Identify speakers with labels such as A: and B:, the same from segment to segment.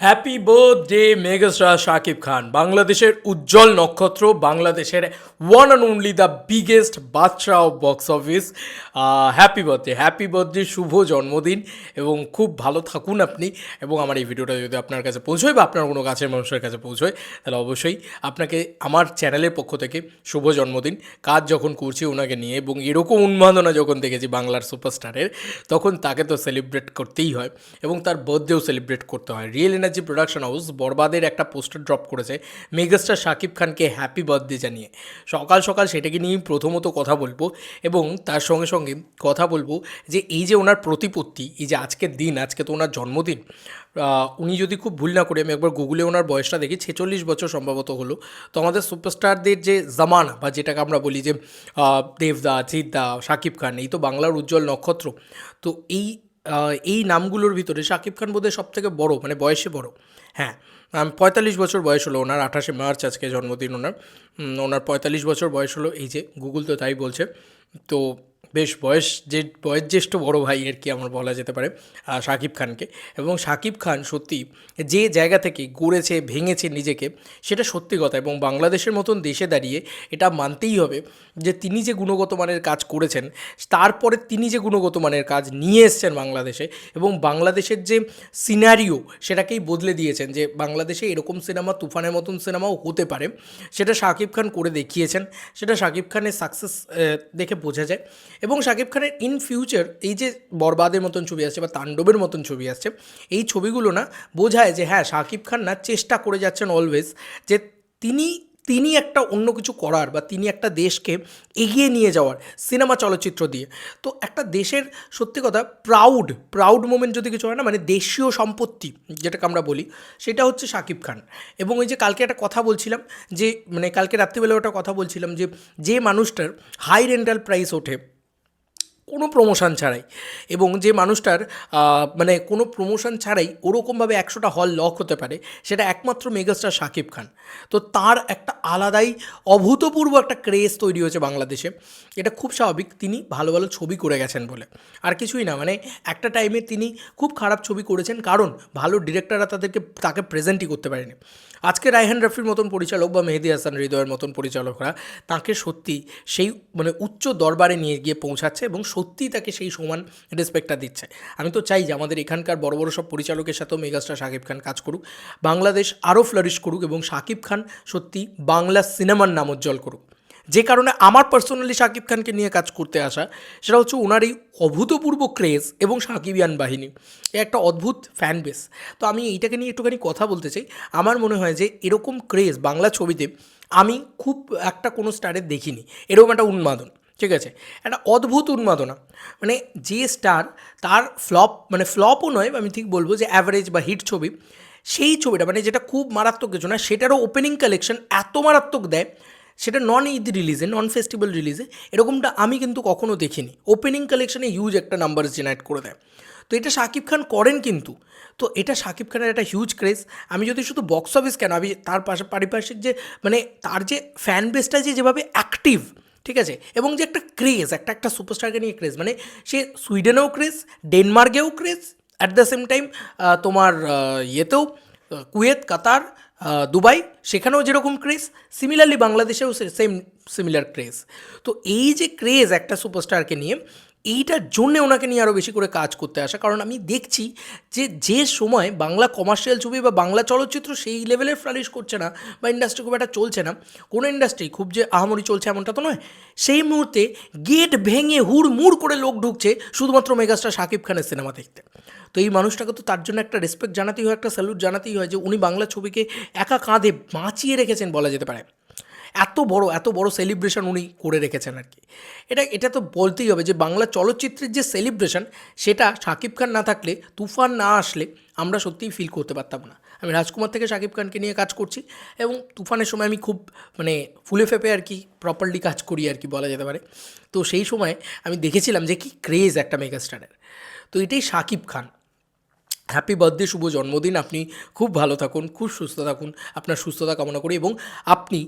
A: Happy birthday megastar Shakib Khan বাংলাদেশের উজ্জ্বল নক্ষত্র, বাংলাদেশের one and only the biggest বাচ্চা of box office happy birthday happy birthday শুভ জন্মদিন এবং খুব ভালো থাকুন আপনি এবং আমার এই ভিডিওটা যদি আপনার কাছে পৌঁছয় বা আপনার কোনো কাছের মানুষের কাছে পৌঁছয়, তাহলে অবশ্যই আপনাকে আমার চ্যানেলের পক্ষ থেকে শুভ জন্মদিন। কাজ যখন করছি ওনাকে নিয়ে এবং এরকম উন্মাদনা যখন দেখেছি বাংলার সুপারস্টারের তখন তাকে তো সেলিব্রেট করতেই হয় এবং তার বার্থডেও সেলিব্রেট করতে হয়। রিয়েল এনার্জি প্রোডাকশন হাউস বরবাদের একটা পোস্টার ড্রপ করেছে মেগাস্টার শাকিব খানকে হ্যাপি বার্থডে জানিয়ে। সকাল সকাল সেটাকে নিয়েই প্রথমত কথা বলব এবং তার সঙ্গে সঙ্গে কথা বলব যে এই যে ওনার প্রতিপত্তি, এই যে আজকের দিন, আজকে তো ওনার জন্মদিন উনি যদি খুব ভুল না করে, আমি একবার গুগলে ওনার বয়সটা দেখি, ছেচল্লিশ বছর সম্ভবত হলো। তো আমাদের সুপারস্টারদের যে জামানা বা যেটাকে আমরা বলি যে দেবদা, জিদ্দা, শাকিব খান, এই তো বাংলার উজ্জ্বল নক্ষত্র, তো এই এই নামগুলোর ভিতরে শাকিব খান বোধহয় সব থেকে বড়ো মানে বয়সে বড়। হ্যাঁ পঁয়তাল্লিশ বছর বয়স হলো ওনার, আঠাশে মার্চ আজকে জন্মদিন ওনার। ওনার পঁয়তাল্লিশ বছর বয়স হলো, এই যে, গুগল তো তাই বলছে। তো বেশ বয়স যে, বয়োজ্যেষ্ঠ বড় ভাই আর কি আমার বলা যেতে পারে শাকিব খানকে। এবং শাকিব খান সত্যি যে জায়গা থেকে গড়েছে, ভেঙেছে নিজেকে, সেটা সত্যি কথা। এবং বাংলাদেশের মতন দেশে দাঁড়িয়ে এটা মানতেই হবে যে, তিনি যে গুণগত মানের কাজ করেছেন, তারপরে তিনি যে গুণগত মানের কাজ নিয়ে এসছেন বাংলাদেশে এবং বাংলাদেশের যে সিনারিও সেটাকেই বদলে দিয়েছেন যে, বাংলাদেশে এরকম সিনেমা, তুফানের মতন সিনেমাও হতে পারে। সেটা শাকিব খান করে দেখিয়েছেন। সেটা শাকিব খানের সাকসেস দেখে বোঝা যায়। এবং শাকিব খানের ইন ফিউচার এই যে বরবাদের মতন ছবি আসছে বা তাণ্ডবের মতন ছবি আসছে, এই ছবিগুলো না বোঝায় যে হ্যাঁ শাকিব খান না চেষ্টা করে যাচ্ছেন অলওয়েজ যে তিনি তিনি একটা অন্য কিছু করার বা তিনি একটা দেশকে এগিয়ে নিয়ে যাওয়ার সিনেমা চলচ্চিত্র দিয়ে। তো একটা দেশের সত্যি কথা প্রাউড প্রাউড মোমেন্ট যদি কিছু হয় না মানে দেশীয় সম্পত্তি যেটাকে আমরা বলি, সেটা হচ্ছে শাকিব খান। এবং ওই যে কালকে একটা কথা বলছিলাম যে মানে কালকে রাত্রিবেলা একটা কথা বলছিলাম যে যে মানুষটার হাই রেন্টাল প্রাইস ওঠে কোনো প্রমোশন ছাড়াই। এবং যে মানুষটার মানে কোনো প্রমোশন ছাড়াই ওরকমভাবে একশোটা হল লক হতে পারে, সেটা একমাত্র মেগাস্টার শাকিব খান। তো তার একটা আলাদাই অভূতপূর্ব একটা ক্রেজ তৈরি হয়েছে বাংলাদেশে। এটা খুব স্বাভাবিক, তিনি ভালো ভালো ছবি করে গেছেন বলে। আর কিছুই না মানে একটা টাইমে তিনি খুব খারাপ ছবি করেছেন, কারণ ভালো ডিরেক্টররা তাদেরকে, তাকে প্রেজেন্টই করতে পারেনি। আজকে রায়হান রফির মতন পরিচালক বা মেহেদি হাসান হৃদয়ের মতন পরিচালকরা তাকে সত্যি সেই মানে উচ্চ দরবারে নিয়ে গিয়ে পৌঁছাচ্ছে এবং সত্যিই তাকে সেই সমান রেসপেক্টটা দিচ্ছে। আমি তো চাই যে আমাদের এখানকার বড় বড় সব পরিচালকের সাথেও মেগাস্টার শাকিব খান কাজ করুক, বাংলাদেশ আরও ফ্লারিশ করুক এবং শাকিব খান সত্যি বাংলা সিনেমার নাম উজ্জ্বল করুক। যে কারণে আমার পার্সোনালি শাকিব খানকে নিয়ে কাজ করতে আসা, সেটা হচ্ছে ওনার এই অভূতপূর্ব ক্রেজ এবং সাকিবিয়ান বাহিনী। এ একটা অদ্ভুত ফ্যান বেস তো আমি এইটাকে নিয়ে একটুখানি কথা বলতে চাই। আমার মনে হয় যে এরকম ক্রেজ বাংলা ছবিতে আমি খুব একটা কোনো স্টারে দেখিনি। এরকম একটা উন্মাদন। ঠিক আছে? একটা অদ্ভুত উন্মাদনা। মানে যে স্টার তার ফ্লপ মানে ফ্লপও নয়, আমি ঠিক বলব যে অ্যাভারেজ বা হিট ছবি, সেই ছবিটা মানে যেটা খুব মারাত্মক কিছু না সেটারও ওপেনিং কালেকশন এত মারাত্মক দেয়, সেটা নন ঈদ রিলিজে নন ফেস্টিভ্যাল রিলিজে এরকমটা আমি কিন্তু কখনো দেখিনি। ওপেনিং কালেকশনে হিউজ একটা নাম্বার জেনারেট করে দেয়। তো এটা শাকিব খান করেন কিন্তু। তো এটা শাকিব খানের একটা হিউজ ক্রেজ আমি যদি শুধু বক্স অফিস কেন, আমি তার পাশে, পারিপার্শ্বিক যে মানে তার যে ফ্যান বেসটা যে যেভাবে অ্যাক্টিভ ঠিক আছে? এবং যে একটা ক্রেজ একটা একটা সুপারস্টারকে নিয়ে ক্রেজ মানে সে সুইডেনেও craze ডেনমার্কেও craze at the same time তোমার ইয়েতেও কুয়েত, কাতার দুবাই, সেখানেও যেরকম ক্রেজ সিমিলারলি বাংলাদেশেও সেম সিমিলার ক্রেজ তো এই যে ক্রেজ একটা সুপারস্টারকে নিয়ে এইটার জন্যে ওনাকে নিয়ে আরও বেশি করে কাজ করতে আসা। কারণ আমি দেখছি যে যে সময় বাংলা কমার্শিয়াল ছবি বা বাংলা চলচ্চিত্র সেই লেভেলের ফ্লারিশ করছে না বা ইন্ডাস্ট্রি খুব একটা চলছে না, কোনো ইন্ডাস্ট্রি খুব যে আহামরি চলছে এমনটা তো নয়। সেই মুহূর্তে গেট ভেঙে হুড় মুড় করে লোক ঢুকছে শুধুমাত্র মেগাস্টার শাকিব খানের সিনেমা দেখতে। তো এই মানুষটাকে তো তার জন্য একটা রেসপেক্ট জানাতেই হয়, একটা স্যালুট জানাতেই হয় যে, উনি বাংলা ছবিকে একা কাঁধে বাঁচিয়ে রেখেছেন বলা যেতে পারে। এত বড় এত বড় সেলিব্রেশন উনি করে রেখেছেন আর কি। এটা এটা তো বলতেই হবে যে বাংলা চলচ্চিত্রের যে সেলিব্রেশন সেটা শাকিব খান না থাকলে, তুফান না আসলে আমরা সত্যিই ফিল করতে পারতাম না। আমি রাজকুমার থেকে শাকিব খানকে নিয়ে কাজ করছি এবং তুফানের সময় আমি খুব মানে ফুলে ফেপে আর কি প্রপারলি কাজ করি আর কি বলা যেতে পারে। তো সেই সময় আমি দেখেছিলাম যে কি ক্রেজ একটা মেগাস্টারের তো এটাই শাকিব খান। হ্যাপি বার্থডে শুভ জন্মদিন। আপনি খুব ভালো থাকুন, খুব সুস্থ থাকুন। আপনার সুস্থতা কামনা করি এবং আপনি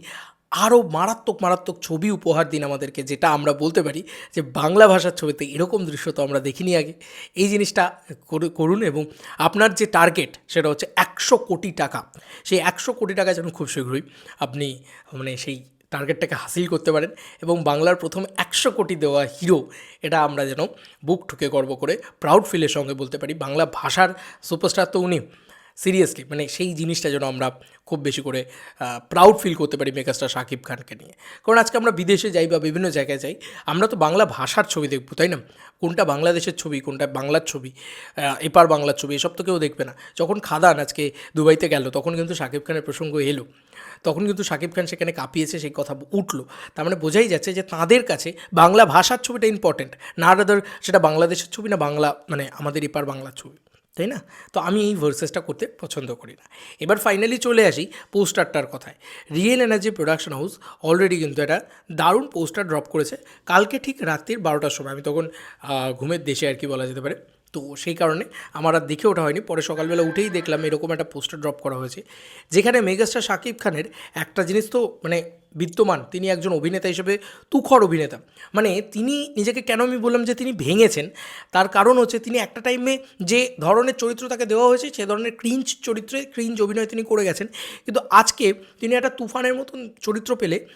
A: আরও মারাত্মক মারাত্মক ছবি উপহার দিন আমাদেরকে, যেটা আমরা বলতে পারি যে বাংলা ভাষার ছবিতে এরকম দৃশ্য তো আমরা দেখিনি আগে। এই জিনিসটা করু- করুন এবং আপনার যে টার্গেট সেটা হচ্ছে একশো কোটি টাকা। সেই একশো কোটি টাকা যেন খুব শীঘ্রই আপনি মানে সেই টার্গেটটাকে হাসিল করতে পারেন এবং বাংলার প্রথম একশো কোটি দেওয়া হিরো এটা আমরা যেন বুক ঠুকে গর্ব করে প্রাউড ফিলের সঙ্গে বলতে পারি। বাংলা ভাষার সুপারস্টার তো উনি। সিরিয়াসলি মানে সেই জিনিসটা যেন আমরা খুব বেশি করে প্রাউড ফিল করতে পারি মেগাস্টার শাকিব খানকে নিয়ে। কারণ আজকে আমরা বিদেশে যাই বা বিভিন্ন জায়গায় যাই, আমরা তো বাংলা ভাষার ছবি দেখব, তাই না? কোনটা বাংলাদেশের ছবি, কোনটা বাংলার ছবি এপার বাংলার ছবি, এসব তো কেউ দেখবে না। যখন খাদান আজকে দুবাইতে গেল, তখন কিন্তু শাকিব খানের প্রসঙ্গ এলো। তখন কিন্তু শাকিব খান সেখানে কাঁপিয়েছে, সেই কথা উঠল। তার মানে বোঝাই যাচ্ছে যে তাঁদের কাছে বাংলা ভাষার ছবিটা ইম্পর্টেন্ট না রাদার সেটা বাংলাদেশের ছবি না বাংলা মানে আমাদের এপার বাংলার ছবি। তাই না? তো আমি এই ভার্সেসটা করতে পছন্দ করি না। এবার ফাইনালি চলে আসি পোস্টারটার কথায়। Real energy production house already কিন্তু একটা দারুণ পোস্টার ড্রপ করেছে। কালকে ঠিক রাত্রির বারোটার সময়। আমি তখন ঘুমের দেশে আর কি বলা যেতে পারে। তো সেই কারণে আমার আর দেখে ওঠা হয়নি। পরে সকালবেলা উঠেই দেখলাম এরকম একটা পোস্টার ড্রপ করা হয়েছে। যেখানে মেগাস্টার শাকিব খানের একটা জিনিস তো মানে বিদ্যমান, তিনি একজন অভিনেতা হিসেবে তুখর অভিনেতা। মানে তিনি নিজেকে কেন আমি বললাম যে তিনি ভেঙেছেন, তার কারণ হচ্ছে তিনি একটা টাইমে যে ধরনের চরিত্র তাকে দেওয়া হয়েছে, সে ধরনের ক্রিঞ্চ চরিত্রে ক্রিঞ্চ অভিনয় তিনি করে গেছেন। কিন্তু আজকে তিনি একটা তুফানের মতন চরিত্র পেলে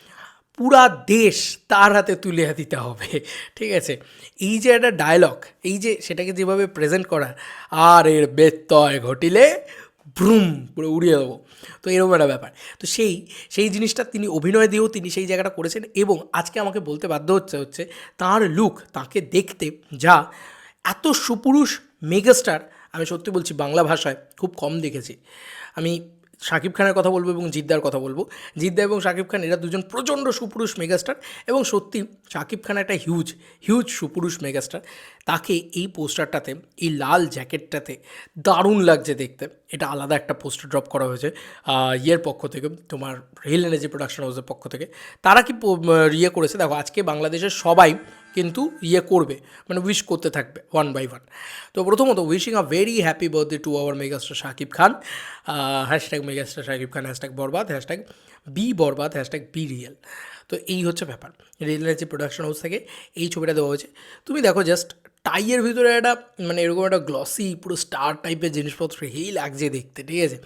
A: পুরা দেশ তার হাতে তুলে দিতে হবে, ঠিক আছে? এই যে একটা ডায়লগ এই যে সেটাকে যেভাবে প্রেজেন্ট করা, আর এর ব্যত্যয় ঘটিলে ভ্রুম, পুরো উড়িয়ে দেবো। তো এরকম একটা ব্যাপার। তো সেই সেই জিনিসটা তিনি অভিনয় দিয়েও তিনি সেই জায়গাটা করেছেন এবং আজকে আমাকে বলতে বাধ্য হচ্ছে হচ্ছে তার লুক তাকে দেখতে যা এত সুপুরুষ মেগাস্টার আমি সত্যি বলছি বাংলা ভাষায় খুব কম দেখেছি। আমি শাকিব খানের কথা বলব এবং জিদ্দার কথা বলব। জিদ্দা এবং শাকিব খান, এরা দুজন প্রচণ্ড সুপুরুষ মেগাস্টার এবং সত্যি শাকিব খান একটা হিউজ হিউজ সুপুরুষ মেগাস্টার। তাকে এই পোস্টারটাতে, এই লাল জ্যাকেটটাতে দারুণ লাগছে দেখতে। এটা আলাদা একটা পোস্টার ড্রপ করা হয়েছে ইয়ের পক্ষ থেকে, তোমার রিয়েল এনার্জি প্রোডাকশন হাউসের পক্ষ থেকে। তারা কি ইয়ে করেছে? দেখো, আজকে বাংলাদেশের সবাই কিন্তু ইয়ে করবে মানে উইশ করতে থাকবে ওয়ান বাই ওয়ান তো প্রথমত wishing a very happy birthday to our megastar Shakib Khan hashtag megastar Shakib Khan hashtag Borbaad hashtag B Borbaad hashtag B real তো এই হচ্ছে ব্যাপার। রিয়েলের যে প্রোডাকশন হাউস থেকে এই ছবিটা দেওয়া হয়েছে। তুমি দেখো জাস্ট টাইয়ের ভিতরে একটা মানে এরকম একটা গ্লসি পুরো স্টার টাইপের জিনিসপত্র হেই লাগছে দেখতে, ঠিক আছে?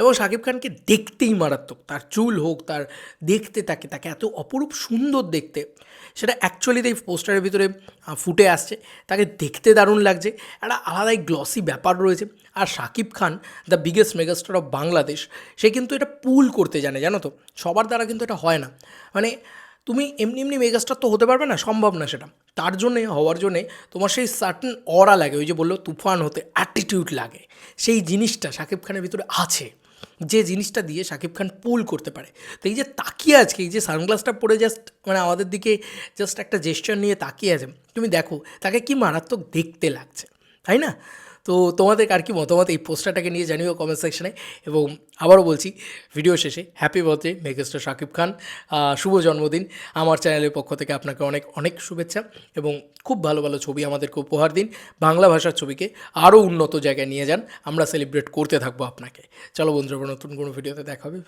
A: এবং শাকিব খানকে দেখতেই মারাত্মক, তার চুল হোক, তার দেখতে, তাকে তাকে এত অপরূপ সুন্দর দেখতে। সেটা অ্যাকচুয়ালি এই পোস্টারের ভিতরে ফুটে আসছে, তাকে দেখতে দারুণ লাগছে। একটা আলাদাই গ্লসি ব্যাপার রয়েছে। আর Shakib Khan the biggest megastar of Bangladesh, সে কিন্তু এটা পুল করতে জানে, জানো তো? সবার দ্বারা কিন্তু এটা হয় না। মানে তুমি এমনি এমনি মেগাস্টার তো হতে পারবে না, সম্ভব না সেটা। তার জন্যে, হওয়ার জন্যে তোমার সেই সার্টেন অরা লাগে, ওই যে বলল, তুফান হতে অ্যাটিটিউড লাগে। সেই জিনিসটা শাকিব খানের ভিতরে আছে। যে জিনিসটা দিয়ে শাকিব খান পুল করতে পারে। তো এই যে তাকিয়ে আজকে, এই যে সানগ্লাসটা পরে জাস্ট মানে আমাদের দিকে জাস্ট একটা জেস্টার নিয়ে তাকিয়ে আছে। তুমি দেখো, তাকে কি মারাত্মক দেখতে লাগছে, তাই না? তো তোমাদের আর কি মতামত এই পোস্টারটাকে নিয়ে জানিও কমেন্ট সেকশনে এবং আবারও বলছি ভিডিও শেষে happy birthday megastar Shakib Khan. শুভ জন্মদিন। আমার চ্যানেলের পক্ষ থেকে আপনাকে অনেক অনেক শুভেচ্ছা এবং খুব ভালো ভালো ছবি আমাদেরকে উপহার দিন। বাংলা ভাষার ছবিকে আরও উন্নত জায়গায় নিয়ে যান। আমরা সেলিব্রেট করতে থাকব আপনাকে। চলো বন্ধুরা নতুন কোনো ভিডিওতে দেখা হবে।